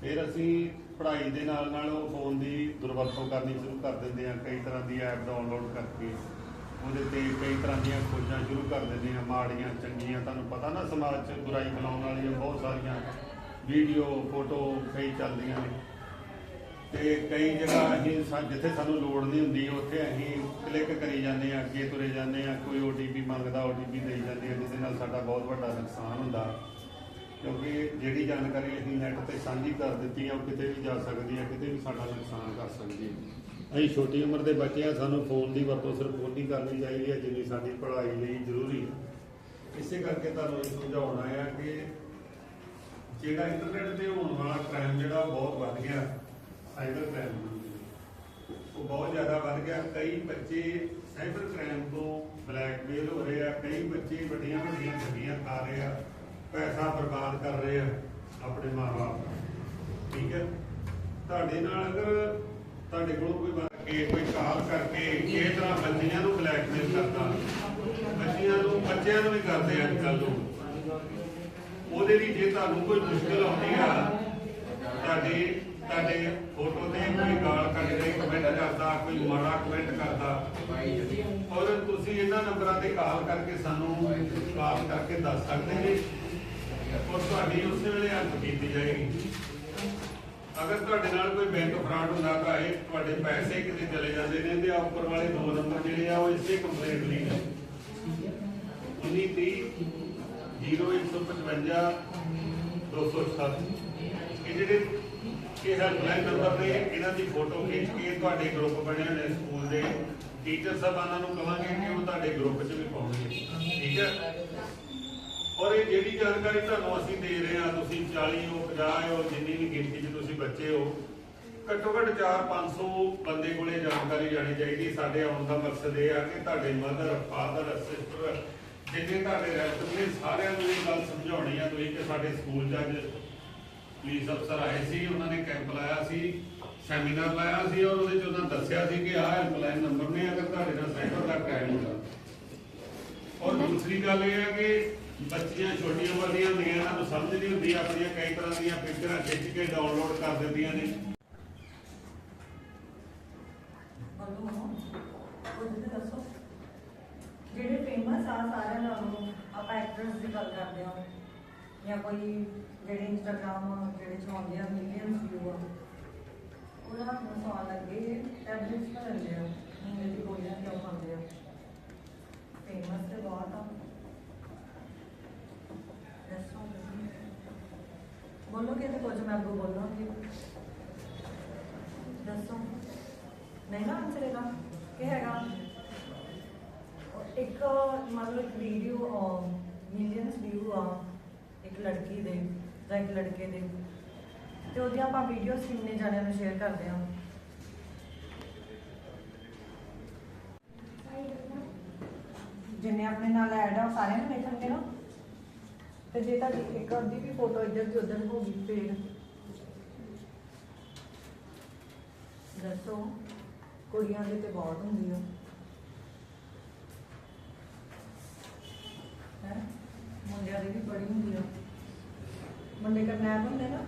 ਫਿਰ ਅਸੀਂ ਪੜ੍ਹਾਈ ਦੇ ਨਾਲ ਨਾਲ ਉਹ ਫੋਨ ਦੀ ਦੁਰਵਰਤੋਂ ਕਰਨੀ ਸ਼ੁਰੂ ਕਰ ਦਿੰਦੇ ਆ ਕਈ ਤਰ੍ਹਾਂ ਦੀ ਐਪ ਡਾਊਨਲੋਡ ਕਰਕੇ ਉਹਦੇ ਤੇ ਕਈ ਤਰ੍ਹਾਂ ਦੀਆਂ ਖੋਜਾਂ ਸ਼ੁਰੂ ਕਰ ਦਿੰਦੇ ਆ ਮਾੜੀਆਂ, ਚੰਗੀਆਂ, ਤੁਹਾਨੂੰ ਪਤਾ ਨਾ ਸਮਾਜ 'ਚ ਬੁਰਾਈ ਫੈਲਾਉਣ ਵਾਲੀਆਂ ਬਹੁਤ ਸਾਰੀਆਂ ਵੀਡੀਓ ਫੋਟੋ ਕਈ ਚੱਲਦੀਆਂ ਨੇ। ਤੇ ਕਈ ਜਗ੍ਹਾ ਅਸੀਂ ਜਿੱਥੇ ਸਾਨੂੰ ਲੋੜ ਨਹੀਂ ਹੁੰਦੀ, ਉੱਥੇ ਅਸੀਂ ਕਲਿੱਕ ਕਰੀ ਜਾਂਦੇ ਆ ਅੱਗੇ ਤੁਰੇ ਜਾਂਦੇ ਆ ਕੋਈ OTP ਮੰਗਦਾ OTP ਦੇਈ ਜਾਂਦੇ ਆ ਜਿਹਦੇ ਨਾਲ ਸਾਡਾ ਬਹੁਤ ਵੱਡਾ ਨੁਕਸਾਨ ਹੁੰਦਾ। ਕਿਉਂਕਿ ਜਿਹੜੀ ਜਾਣਕਾਰੀ ਅਸੀਂ ਨੈਟ ਤੇ ਸਾਂਝੀ ਕਰ ਦਿੱਤੀ ਆ, ਉਹ ਕਿਤੇ ਵੀ ਜਾ ਸਕਦੀ ਆ, ਕਿਤੇ ਵੀ ਸਾਡਾ ਨੁਕਸਾਨ ਕਰ ਸਕਦੀ ਹੈ ਅਸੀਂ ਛੋਟੀ ਉਮਰ ਦੇ ਬੱਚੇ ਆ, ਸਾਨੂੰ ਫੋਨ ਦੀ ਵਰਤੋਂ ਸਿਰਫ ਉਨੀ ਕਰਨੀ ਚਾਹੀਦੀ ਹੈ ਜਿੰਨੀ ਸਾਡੀ ਪੜ੍ਹਾਈ ਲਈ ਜ਼ਰੂਰੀ ਹੈ ਇਸੇ ਕਰਕੇ ਤੁਹਾਨੂੰ ਇਹ ਸਮਝਾਉਣਾ ਹੈ ਕਿ ਜਿਹੜਾ ਇੰਟਰਨੈਟ ਤੇ ਹੋਣ ਵਾਲਾ ਕ੍ਰਾਈਮ ਜਿਹੜਾ ਬਹੁਤ ਵੱਧ ਗਿਆ ਸਾਈਬਰ ਕ੍ਰਾਈਮ ਉਹ ਬਹੁਤ ਜ਼ਿਆਦਾ ਵੱਧ ਗਿਆ। ਕਈ ਬੱਚੇ ਸਾਈਬਰ ਕ੍ਰਾਈਮ ਤੋਂ ਬਲੈਕਮੇਲ ਹੋ ਰਹੇ ਆ, ਕਈ ਬੱਚੇ ਵੱਡੀਆਂ ਵੱਡੀਆਂ ਠੱਗੀਆਂ ਖਾ ਰਹੇ ਆ। ਪੈਸਾ ਬਰਬਾਦ ਕਰ ਰਹੇ ਆ ਆਪਣੇ ਮਾਪੇ ਠੀਕ ਹੈ? ਤੁਹਾਡੇ ਨਾਲ ਅਗਰ ਤੁਹਾਡੇ ਕੋਲ ਕੋਈ ਬਣ ਕੇ ਕੋਈ ਕਾਲ ਕਰਕੇ ਇਸ ਤਰ੍ਹਾਂ ਬੱਚਿਆਂ ਨੂੰ ਬਲੈਕਮੇਲ ਕਰਦਾ ਬੱਚਿਆਂ ਨੂੰ ਬੱਚਿਆਂ ਨੂੰ ਵੀ ਕਰਦੇ ਅੱਜ ਕੱਲ੍ਹ ਲੋਕ। ਉਹਦੇ ਲਈ ਜੇ ਤੁਹਾਨੂੰ ਕੋਈ ਮੁਸ਼ਕਲ ਆਉਂਦੀ ਆ ਤੁਹਾਡੇ ਤੁਹਾਡੇ ਫੋਟੋ ਤੇ ਕੋਈ ਗਾਲ ਕੱਢਦੇ ਕਮੈਂਟ ਕਰਦਾ ਕੋਈ ਮਾੜਾ ਕਮੈਂਟ ਕਰਦਾ ਔਰ ਤੁਸੀਂ ਇਹਨਾਂ ਨੰਬਰਾਂ ਤੇ ਕਾਲ ਕਰਕੇ ਸਾਨੂੰ ਕਾਲ ਕਰਕੇ ਦੱਸ ਸਕਦੇ ਜੀ। ਔਰ ਤੁਹਾਡੀ ਉਸੇ ਵੇਲੇ ਹੱਲ ਕੀਤੀ ਜਾਏਗੀ। ਅਗਰ ਤੁਹਾਡੇ ਨਾਲ ਕੋਈ ਬੈਂਕ ਫਰਾਡ ਹੁੰਦਾ ਤਾਂ ਇਹ ਤੁਹਾਡੇ ਪੈਸੇ ਕਿਤੇ ਚਲੇ ਜਾਂਦੇ ਨੇ ਤੇ ਉੱਪਰ ਵਾਲੇ ਦੋ ਨੰਬਰ ਜਿਹੜੇ ਆ ਉਹ ਇਸੇ ਕੰਪਲੇਂਟ ਲਈ ਨੇ। 0155 207 ਇਹ ਜਿਹੜੇ ਇਹ ਹੈਲਪਲਾਈਨ ਨੰਬਰ ਨੇ, ਇਹਨਾਂ ਦੀ ਫੋਟੋ ਖਿੱਚ ਕੇ ਤੁਹਾਡੇ ਗਰੁੱਪ ਬਣੇ ਹੋਏ ਸਕੂਲ ਦੇ ਟੀਚਰ ਸਾਹਿਬਾਨਾਂ ਨੂੰ ਕਹਾਂਗੇ ਕਿ ਉਹ ਤੁਹਾਡੇ ਗਰੁੱਪ 'ਚ ਵੀ ਪਾਉਣਗੇ ਠੀਕ ਹੈ ਔਰ ਇਹ ਜਿਹੜੀ ਜਾਣਕਾਰੀ ਤੁਹਾਨੂੰ ਅਸੀਂ ਦੇ ਰਹੇ ਹਾਂ, ਤੁਸੀਂ 40 ਹੋ 50 ਹੋ, ਜਿੰਨੀ ਵੀ ਗਿਣਤੀ 'ਚ ਤੁਸੀਂ ਬੱਚੇ ਹੋ, ਘੱਟੋ ਘੱਟ 4-500 ਬੰਦੇ ਕੋਲੇ ਜਾਣਕਾਰੀ ਜਾਣੀ ਚਾਹੀਦੀ ਸਾਡੇ ਆਉਣ ਦਾ ਮਕਸਦ ਇਹ ਆ ਕਿ ਤੁਹਾਡੇ ਮਦਰ ਫਾਦਰ ਸਿਸਟਰ ਜਿੰਨੇ ਤੁਹਾਡੇ ਰਿਲੇਟਿਵ ਨੇ ਸਾਰਿਆਂ ਨੂੰ ਇਹ ਗੱਲ ਸਮਝਾਉਣੀ ਆ। ਤੁਸੀਂ ਕਿ ਸਾਡੇ ਸਕੂਲ 'ਚ ਅੱਜ ਪੁਲਿਸ ਅਫਸਰ ਆਏ ਸੀ, ਉਹਨਾਂ ਨੇ ਕੈਂਪ ਲਾਇਆ ਸੀ ਸੈਮੀਨਾਰ ਲਾਇਆ ਸੀ ਔਰ ਉਹਦੇ 'ਚ ਉਹਨਾਂ ਦੱਸਿਆ ਸੀ ਕਿ ਆਹ ਹੈਲਪਲਾਈਨ ਨੰਬਰ ਨੇ, ਅਗਰ ਤੁਹਾਡੇ ਨਾਲ ਸਾਈਬਰ ਦਾ ਕ੍ਰਾਈਮ ਹੁੰਦਾ ਔਰ ਦੂਸਰੀ ਗੱਲ ਇਹ ਹੈ ਕਿ ਬੱਚੀਆਂ ਛੋਟੀਆਂ ਉਮਰ ਦੀਆਂ ਹੁੰਦੀਆਂ ਇਹਨਾਂ ਨੂੰ ਸਮਝ ਨਹੀਂ ਹੁੰਦੀ ਆਪਣੀਆਂ ਕਈ ਤਰ੍ਹਾਂ ਦੀਆਂ ਪਿਕਚਰਾਂ ਖਿੱਚ ਕੇ ਡਾਊਨਲੋਡ ਕਰ ਦਿੰਦੀਆਂ ਨੇ। ਦੱਸੋ? ਜਿਹੜੇ ਫੇਮਸ ਆ ਸਾਰਿਆਂ ਨਾਲੋਂ ਆਪਾਂ ਐਕਟਰਸ ਦੀ ਗੱਲ ਕਰਦੇ ਹਾਂ। ਜਾਂ ਕੋਈ ਜਿਹੜੇ ਇੰਸਟਾਗ੍ਰਾਮ ਜਿਹੜੇ ਚਲਾਉਂਦੇ ਆ ਮਿਲੀਅਨਸ ਵਿਊ ਆ ਉਹਨਾਂ ਨੂੰ ਸੌਣ ਲੱਗੇ ਟੈਬਲੇਟਸ ਤਾਂ ਲੈਂਦੇ ਆ ਨੀਂਦ ਦੀ ਗੋਲੀਆਂ ਕਿਉਂ ਖਾਂਦੇ ਆ ਫੇਮਸ ਤੇ ਬਹੁਤ ਆ ਦੱਸੋ ਤੁਸੀਂ। ਬੋਲੋਗੇ ਮੈਂ ਅੱਗੋਂ ਬੋਲਾਂਗੀ। ਦੱਸੋ। ਨਹੀਂ ਨਾ ਆਨਸਰ ਹੈਗਾ ਕੀ ਹੈਗਾ? ਇੱਕ ਮਤਲਬ ਇੱਕ ਵੀਡੀਓ ਮਿਲੀਅਨਸ ਵਿਊ ਆ ਇੱਕ ਲੜਕੀ ਦੇ ਜਾਂ ਇੱਕ ਲੜਕੇ ਦੇ। ਤੇ ਉਹਦੀਆਂ ਆਪਾਂ ਵੀਡੀਓਜ਼ ਕਿੰਨੇ ਜਣਿਆਂ ਨੂੰ ਸ਼ੇਅਰ ਕਰਦੇ ਹਾਂ? ਜਿੰਨੇ ਆਪਣੇ ਨਾਲ ਐਡ ਆ ਸਾਰਿਆਂ ਨੂੰ ਵੇਖਣਗੇ ਨਾ। ਤੇ ਜੇ ਤਾਂ ਇੱਕ ਅੱਧੀ ਵੀ ਫੋਟੋ ਇੱਧਰ ਦੀ ਉੱਧਰ ਹੋ ਗਈ, ਫੇਰ ਦੱਸੋ, ਕੁੜੀਆਂ ਦੇ ਤੇ ਬਹੁਤ ਹੁੰਦੀ ਆ। ਮੁੰਡਿਆਂ ਦੀ ਵੀ ਬੜੀ ਹੁੰਦੀ ਆ। ਮੁੰਡੇ ਕਰਨੈਪ ਹੁੰਦੇ ਨਾ?